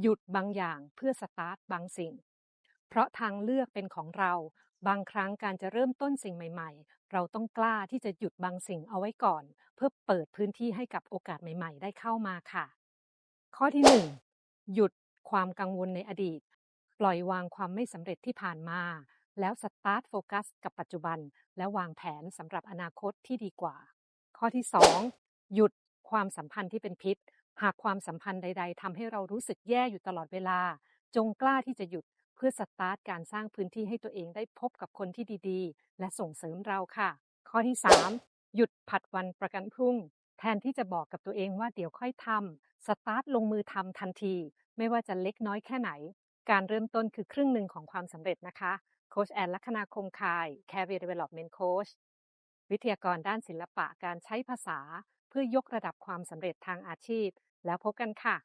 หยุดบางอย่างเพื่อสตาร์ทบางสิ่ง เพราะทางเลือกเป็นของเรา บางครั้งการจะเริ่มต้นสิ่งใหม่ ๆ เราต้องกล้าที่จะหยุดบางสิ่งเอาไว้ก่อน เพื่อเปิดพื้นที่ให้กับโอกาสใหม่ ๆ ได้เข้ามาค่ะ ข้อที่ 1 หยุดความกังวลในอดีต ปล่อยวางความไม่สำเร็จที่ผ่านมา แล้วสตาร์ทโฟกัสกับปัจจุบัน และวางแผนสำหรับอนาคตที่ดีกว่า ข้อที่ 2 หยุดความสัมพันธ์ที่เป็นพิษ หากความสัมพันธ์ใด ๆทำให้เรารู้สึกแย่อยู่ตลอดเวลา จงกล้าที่จะหยุดเพื่อสตาร์ทการสร้างพื้นที่ให้ตัวเองได้พบกับคนที่ดีๆ และส่งเสริมเราค่ะ ข้อที่ 3 หยุดผัดวันประกันพรุ่ง แทนที่จะบอกกับตัวเองว่าเดี๋ยวค่อยทำสตาร์ทลงมือทำทันที ไม่ว่าจะเล็กน้อยแค่ไหน การเริ่มต้นคือครึ่งหนึ่งของความสำเร็จนะคะโคชแอนลัคนาคมคาย Career Development Coach วิทยากรด้านศิลปะการใช้ภาษา เพื่อยกระดับความสำเร็จทางอาชีพ แล้วพบกันค่ะ